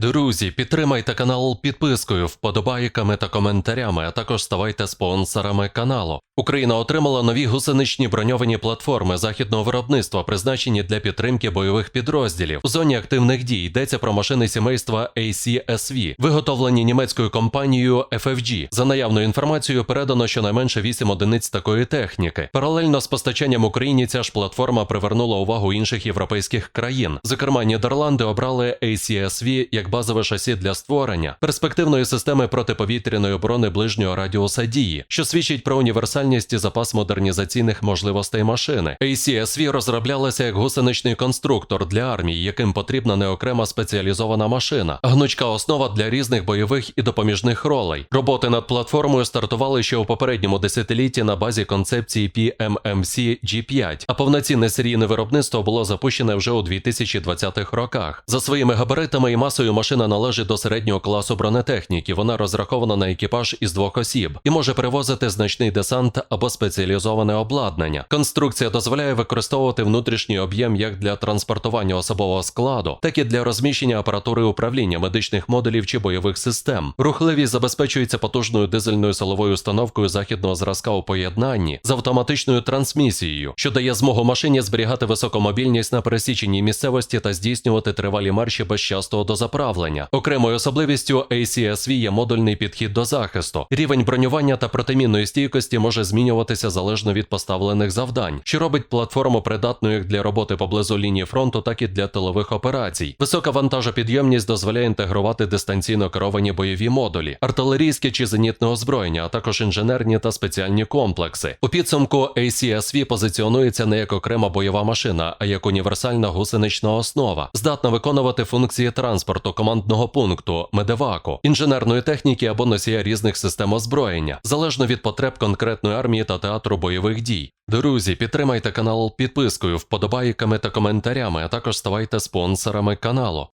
Друзі, підтримайте канал підпискою, вподобайками та коментарями, а також ставайте спонсорами каналу. Україна отримала нові гусеничні броньовані платформи західного виробництва, призначені для підтримки бойових підрозділів. У зоні активних дій йдеться про машини сімейства ACSV, виготовлені німецькою компанією FFG. За наявною інформацією, передано щонайменше 8 одиниць такої техніки. Паралельно з постачанням Україні ця ж платформа привернула увагу інших європейських країн. Зокрема, Нідерланди обрали ACSV як базове шасі для створення перспективної системи протиповітряної оборони ближнього радіуса дії, що свідчить про універсальність і запас модернізаційних можливостей машини. ACSV розроблялася як гусеничний конструктор для армії, яким потрібна не окрема спеціалізована машина, гнучка основа для різних бойових і допоміжних ролей. Роботи над платформою стартували ще у попередньому десятилітті на базі концепції PMMC G5, а повноцінне серійне виробництво було запущене вже у 2020-х роках. За своїми габаритами і масою машина належить до середнього класу бронетехніки. Вона розрахована на екіпаж із двох осіб і може перевозити значний десант або спеціалізоване обладнання. Конструкція дозволяє використовувати внутрішній об'єм як для транспортування особового складу, так і для розміщення апаратури управління медичних модулів чи бойових систем. Рухливість забезпечується потужною дизельною силовою установкою західного зразка у поєднанні з автоматичною трансмісією, що дає змогу машині зберігати високу мобільність на пересіченій місцевості та здійснювати тривалі марші без частого дозаправлення. Окремою особливістю ACSV є модульний підхід до захисту. Рівень бронювання та протимінної стійкості може змінюватися залежно від поставлених завдань, що робить платформу придатною як для роботи поблизу лінії фронту, так і для тилових операцій. Висока вантажопідйомність дозволяє інтегрувати дистанційно керовані бойові модулі, артилерійське чи зенітне озброєння, а також інженерні та спеціальні комплекси. У підсумку ACSV позиціонується не як окрема бойова машина, а як універсальна гусенична основа, здатна виконувати функції транспорту, командного пункту, медеваку, інженерної техніки або носія різних систем озброєння, залежно від потреб конкретної армії та театру бойових дій. Друзі, підтримайте канал підпискою, вподобайками та коментарями, а також ставайте спонсорами каналу.